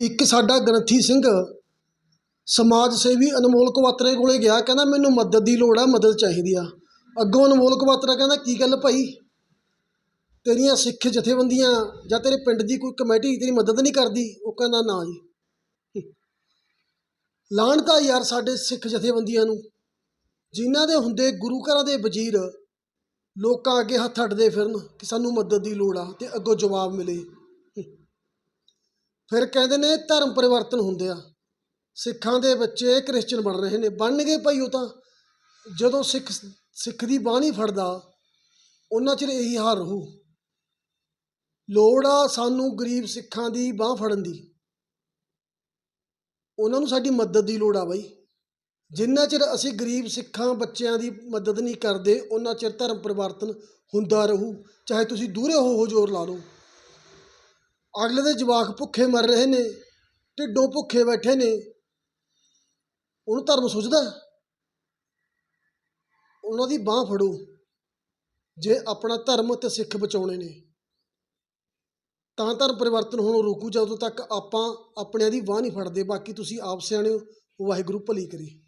ਇੱਕ ਸਾਡਾ ਗ੍ਰੰਥੀ ਸਿੰਘ ਸਮਾਜ ਸੇਵੀ ਅਨਮੋਲ ਕਵਾਤਰੇ ਕੋਲੇ ਗਿਆ, ਕਹਿੰਦਾ ਮੈਨੂੰ ਮਦਦ ਦੀ ਲੋੜ ਆ, ਮਦਦ ਚਾਹੀਦੀ ਆ। ਅੱਗੋਂ ਅਨਮੋਲ ਕਵਾਤਰਾ ਕਹਿੰਦਾ, ਕੀ ਗੱਲ ਭਾਈ? ਤੇਰੀਆਂ ਸਿੱਖ ਜਥੇਬੰਦੀਆਂ ਜਾਂ ਤੇਰੇ ਪਿੰਡ ਦੀ ਕੋਈ ਕਮੇਟੀ ਤੇਰੀ ਮਦਦ ਨਹੀਂ ਕਰਦੀ? ਉਹ ਕਹਿੰਦਾ, ਨਾ ਜੀ। ਲਾਹਣਤਾ ਯਾਰ ਸਾਡੇ ਸਿੱਖ ਜਥੇਬੰਦੀਆਂ ਨੂੰ, ਜਿਨ੍ਹਾਂ ਦੇ ਹੁੰਦੇ ਗੁਰੂ ਘਰਾਂ ਦੇ ਵਜ਼ੀਰ ਲੋਕਾਂ ਅੱਗੇ ਹੱਥ ਅੱਡਦੇ ਫਿਰਨ ਕਿ ਸਾਨੂੰ ਮਦਦ ਦੀ ਲੋੜ ਆ ਤੇ ਅੱਗੋਂ ਜਵਾਬ ਮਿਲੇ। ਫਿਰ ਕਹਿੰਦੇ ਨੇ ਧਰਮ ਪਰਿਵਰਤਨ ਹੁੰਦੇ ਆ। ਸਿੱਖਾਂ ਦੇ ਬੱਚੇ ਕ੍ਰਿਸਚਨ ਬਣ ਰਹੇ ਨੇ। ਬਣ ਗਏ ਭਾਈ ਉਹ ਤਾਂ। ਜਦੋਂ ਸਿੱਖ ਸਿੱਖ ਦੀ ਬਾਹ ਨਹੀਂ ਫੜਦਾ, ਉਹਨਾਂ ਚਿਰ ਇਹੀ ਹਾਲ ਰਹੂ। ਲੋੜ ਆ ਸਾਨੂੰ ਗਰੀਬ ਸਿੱਖਾਂ ਦੀ ਬਾਹ ਫੜਨ ਦੀ। ਉਹਨਾਂ ਨੂੰ ਸਾਡੀ ਮਦਦ ਦੀ ਲੋੜ ਆ ਬਾਈ। ਜਿੰਨਾ ਚਿਰ ਅਸੀਂ ਗਰੀਬ ਸਿੱਖਾਂ ਬੱਚਿਆਂ ਦੀ ਮਦਦ ਨਹੀਂ ਕਰਦੇ, ਉਹਨਾਂ ਚਿਰ ਧਰਮ ਪਰਿਵਰਤਨ ਹੁੰਦਾ ਰਹੂ। ਚਾਹੇ ਤੁਸੀਂ ਦੂਰੇ ਹੋ ਹੋ ਜ਼ੋਰ ਲਾ ਲਓ। ਅਗਲੇ ਦੇ ਜਵਾਕ ਭੁੱਖੇ ਮਰ ਰਹੇ ਨੇ, ਢਿੱਡੋਂ ਭੁੱਖੇ ਬੈਠੇ ਨੇ, ਉਹਨੂੰ ਧਰਮ ਸੋਚਦਾ ਉਹਨਾਂ ਦੀ ਬਾਹ ਫੜੋ, ਜੇ ਆਪਣਾ ਧਰਮ ਤੇ ਸਿੱਖ ਬਚਾਉਣੇ ਨੇ। ਤਾਂ ਧਰਮ ਪਰਿਵਰਤਨ ਹੋਣੋਂ ਰੋਕੂ ਜਦੋਂ ਤੱਕ ਆਪਾਂ ਆਪਣਿਆਂ ਦੀ ਬਾਹ ਨਹੀਂ ਫੜਦੇ, ਬਾਕੀ ਤੁਸੀਂ ਆਪ ਸਿਆਣੇ ਹੋ, ਵਾਹਿਗੁਰੂ ਭਲੀ ਕਰੀ।